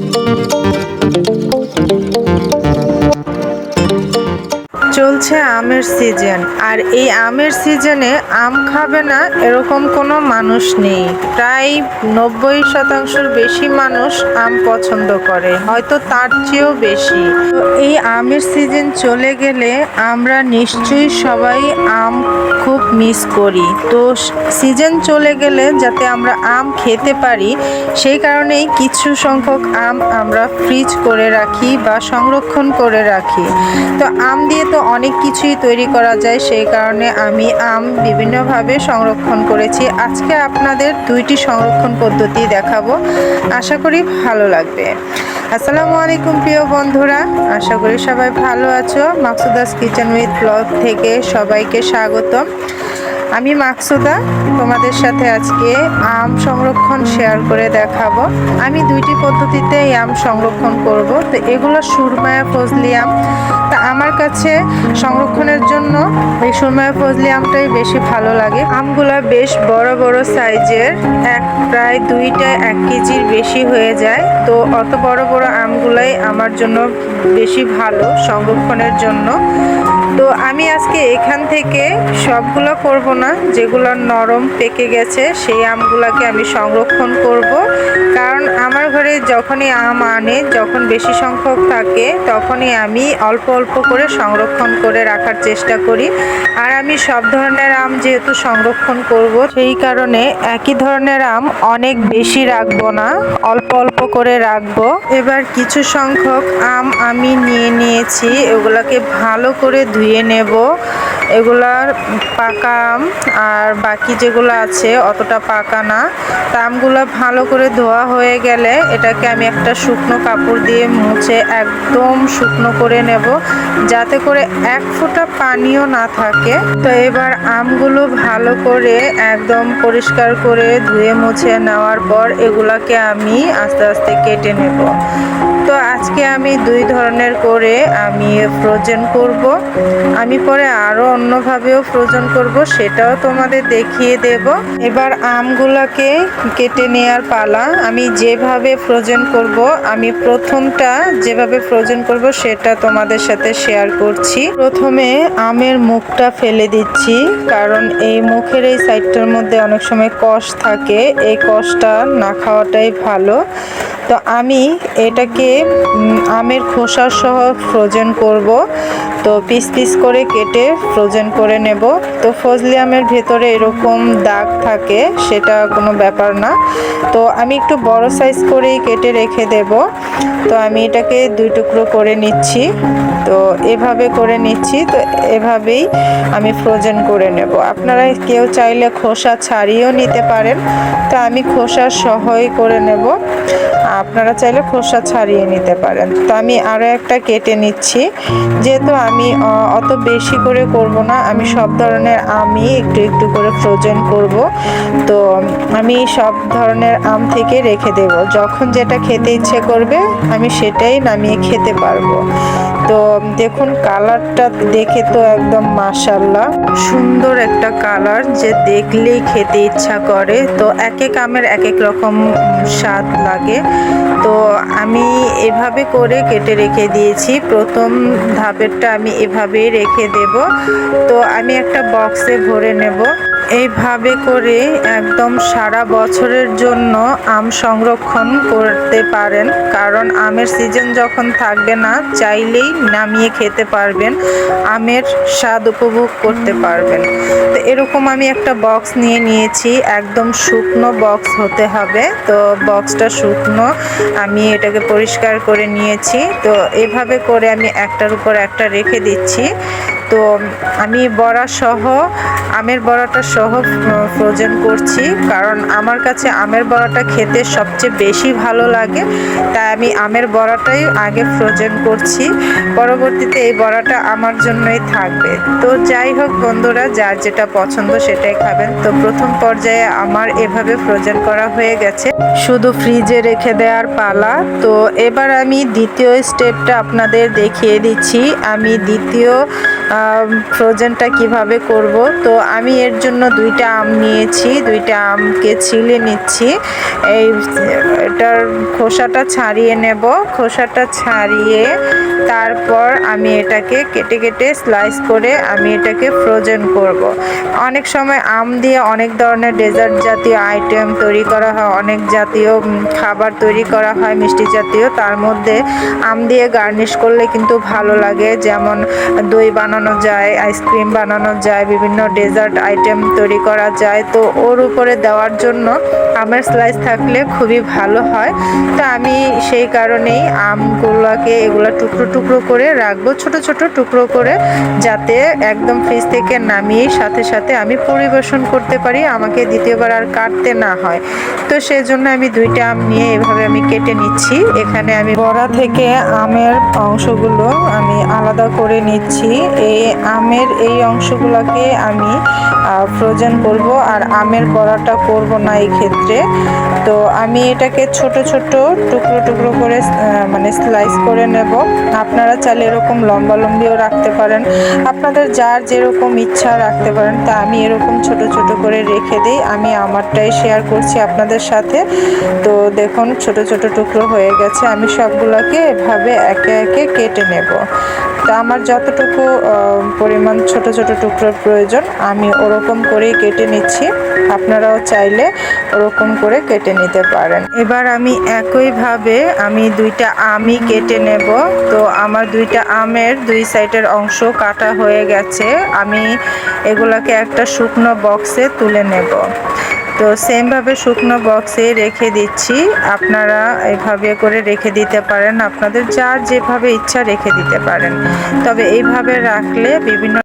thank you. চলছে আমের season, আর এই আমের সিজনে আম খাবে না এরকম কোনো মানুষ নেই। প্রায় নব্বই শতাংশের বেশি মানুষ আম পছন্দ করে, হয়তো তার চেয়েও বেশি। তো এই আমের সিজন চলে গেলে আমরা নিশ্চয়ই সবাই আম খুব মিস করি। তো সিজন চলে গেলে যাতে আমরা আম খেতে পারি, সেই কারণেই কিছু সংখ্যক আম আমরা ফ্রিজ করে রাখি বা সংরক্ষণ করে রাখি। তো আম দিয়ে তো অনেক কিছুই তৈরি করা যায়, সেই কারণে আমি আম বিভিন্নভাবে সংরক্ষণ করেছি। আজকে আপনাদের দুইটি সংরক্ষণ পদ্ধতি দেখাবো। আশা করি ভালো লাগবে। আসসালামু আলাইকুম, প্রিয় বন্ধুরা। আশা করি সবাই ভালো আছো। মাকসুদাস কিচেন উইথ ব্লগ থেকে সবাইকে স্বাগতম। আমি মাকসুদা, তোমাদের সাথে আজকে আম সংরক্ষণ শেয়ার করে দেখাবো। আমি দুইটি পদ্ধতিতে আম সংরক্ষণ করব। তো এগুলো সুরমায়া ফজলি আম। কাছে সংরক্ষণের জন্য এই সুরমায়া ফজলি আমটাই বেশি ভালো লাগে। আমগুলো বেশ বড় বড় সাইজের, এক প্রায় দুইটা এক কেজির বেশি হয়ে যায়। তো অত বড় বড় আমগুলাই আমার জন্য বেশি ভালো সংরক্ষণের জন্য। তো আমি আজকে এখান থেকে সবগুলো করব না, যেগুলো নরম পেকে গেছে, সেই আমগুলোকে আমি সংরক্ষণ করব। কারণ আমার ঘরে যখনই আম আনে, যখন বেশি সংখ্যক থাকে, তখনই আমি অল্প অল্প করে সংরক্ষণ করে রাখার চেষ্টা করি। আর আমি সব ধরনের আম যেহেতু সংরক্ষণ করব, সেই কারণে একই ধরনের আম অনেক বেশি রাখব না, অল্প অল্প করে রাখব। এবার কিছু সংখ্যক আম আমি নিয়ে নিয়েছি এগুলোকে ভালো করে ধুয়ে নেব। এগুলার পাকা আম আর বাকি যেগুলো আছে অতটা পাকা না। তা আমগুলো ভালো করে ধোয়া হয়ে গেলে এটাকে আমি একটা শুকনো কাপড় দিয়ে মুছে একদম শুকনো করে নেব, যাতে করে এক ফোঁটা পানিও না থাকে। তো এবার আমগুলো ভালো করে একদম পরিষ্কার করে ধুয়ে মুছে নেওয়ার পর এগুলাকে আমি আস্তে আস্তে কেটে নেব। তো আজকে আমি দুই ধরনের করে আমি ফ্রোজেন করব। আমি পরে আরও অন্যভাবেও ফ্রোজেন করব, সেটাও তোমাদের দেখিয়ে দেব। এবার আমগুলোকে কেটে নেওয়ার পালা। আমি যেভাবে ফ্রোজেন করব, আমি প্রথমটা যেভাবে ফ্রোজেন করব, সেটা তোমাদের সাথে শেয়ার করছি। প্রথমে আমের মুখটা ফেলে দিচ্ছি, কারণ এই মুখের এই সাইডটার মধ্যে অনেক সময় কষ থাকে। এই কষটা না খাওয়াটাই ভালো। তো আমি এটাকে আমের খোসা সহ ফ্রোজেন করব। তো পিস পিস করে কেটে ফ্রোজেন করে নেব। তো ফজলি আমের ভেতরে এরকম দাগ থাকে, সেটা কোনো ব্যাপার না। তো আমি একটু বড় সাইজ করেই কেটে রেখে দেব। তো আমি এটাকে দুই টুকরো করে নিচ্ছি। তো এভাবে করে নিচ্ছি, তো এভাবেই আমি ফ্রোজেন করে নেব। আপনারা কেউ চাইলে খোসা ছাড়িয়েও নিতে পারেন। তো আমি খোসা সহই করে নেব। আপনারা চাইলে খোসা ছাড়িয়ে নিতে পারেন। তো আমি আরও একটা কেটে নিচ্ছি। যেহেতু আমি অত বেশি করে করব না। আমি সব ধরনের আমি একটু একটু করে ফ্রোজেন করব। তো আমি সব ধরনের আম থেকে রেখে দেব। যখন যেটা খেতে ইচ্ছে করবে, আমি সেটাই নামিয়ে খেতে পারব। তো দেখুন, কালারটা দেখে তো একদম মাশাল্লাহ সুন্দর একটা কালার যে দেখলেই খেতে ইচ্ছা করে। তো এক এক আমের এক এক রকম স্বাদ লাগে। তো আমি এভাবে করে কেটে রেখে দিয়েছি। প্রথম ধাপেরটা আমি এভাবেই রেখে দেব। তো আমি একটা বক্সে ভরে নেব। এইভাবে করে একদম সারা বছরের জন্য আম সংরক্ষণ করতে পারেন। কারণ আমের সিজন যখন থাকবে না, চাইলেই নামিয়ে খেতে পারবেন, আমের স্বাদ উপভোগ করতে পারবেন। তো এরকম আমি একটা বক্স নিয়ে নিয়েছি, একদম শুকনো বক্স হতে হবে। তো বক্সটা শুকনো, আমি এটাকে পরিষ্কার করে নিয়েছি। তো এভাবে করে আমি একটার উপর একটা রেখে দিচ্ছি। তো আমি বড়া সহ, আমের বড়াটা সহ ফ্রোজেন করছি। কারণ আমার কাছে আমের বড়াটা খেতে সবচেয়ে বেশি ভালো লাগে। তাই আমি আমের বড়াটাই আগে ফ্রোজেন করছি। পরবর্তীতে এই বড়াটা আমার জন্যই থাকবে। তো যাই হোক বন্ধুরা, যার যেটা পছন্দ সেটাই খাবেন। তো প্রথম পর্যায়ে আমার এভাবে ফ্রোজেন করা হয়ে গেছে। শুধু ফ্রিজে রেখে দেওয়ার পালা। তো এবার আমি দ্বিতীয় স্টেপটা আপনাদের দেখিয়ে দিচ্ছি। আমি দ্বিতীয় ফ্রোজেনটা কীভাবে করব? তো আমি এর জন্য দুইটা আম নিয়েছি, দুইটা আমকে ছিলে নিচ্ছি। এই, এটার খোসাটা ছাড়িয়ে নেব। খোসাটা ছাড়িয়ে তারপর আমি এটাকে কেটে কেটে স্লাইস করে আমি এটাকে ফ্রোজেন করব। অনেক সময় আম দিয়ে অনেক ধরনের ডেজার্ট জাতীয় আইটেম তৈরি করা হয়, অনেক জাতীয় খাবার তৈরি করা হয় মিষ্টি জাতীয়। তার মধ্যে আম দিয়ে গার্নিশ করলে কিন্তু ভালো লাগে। যেমন দই বানানো যায় আইসক্রিম বানানো যায়, বিভিন্ন ডেজার্ট আইটেম তৈরি করা যায়। তো ওর উপরে দেওয়ার জন্য আমের স্লাইস থাকলে খুবই ভালো হয়। তো আমি সেই কারণেই আমগুলোকে এগুলো টুকরো টুকরো করে রাখব, ছোট ছোট টুকরো করে, যাতে একদম ফ্রিজ থেকে নামিয়ে সাথে সাথে আমি পরিবেশন করতে পারি, আমাকে দ্বিতীয়বার আর কাটতে না হয়। তো সেই জন্য আমি দুইটা আম নিয়ে এভাবে আমি কেটে নিচ্ছি। এখানে আমি বড়া থেকে আমের অংশগুলো আমি আলাদা করে নিচ্ছি। এই আমের এই অংশগুলোকে আমি ফ্রোজেন করব আর আমের বড়াটা করব না এই ক্ষেত্রে। তো আমি এটাকে ছোট ছোট টুকরো টুকরো করে মানে স্লাইস করে নেব। আপনারা চাইলে এরকম লম্বা লম্বিও রাখতে পারেন। আপনাদের যার যেরকম ইচ্ছা রাখতে পারেন, তা আমি এরকম ছোট ছোট করে রেখে দিই। আমি আমারটাই শেয়ার করছি আপনাদের সাথে। তো দেখুন, ছোট ছোট টুকরো হয়ে গেছে। আমি সবগুলোকে এভাবে একে একে কেটে নেব। তো আমার যতটুকু পরিমাণ ছোট ছোট টুকরোর প্রয়োজন, আমি ওরকম করেই কেটে নিচ্ছি। আপনারাও চাইলে ওরকম করে কেটে নিতে পারেন। এবার আমি একইভাবে আমি দুইটা আমই কেটে নেব। তো আমার দুইটা আমের দুই সাইডের অংশ কাটা হয়ে গেছে। আমি এগুলাকে একটা শুকনো বক্সে তুলে নেব। তো সেমভাবে শুকনো বক্সে রেখে দিচ্ছি। আপনারা এভাবে করে রেখে দিতে পারেন। আপনাদের যার যেভাবে ইচ্ছা রেখে দিতে পারেন। তবে এইভাবে রাখলে বিভিন্ন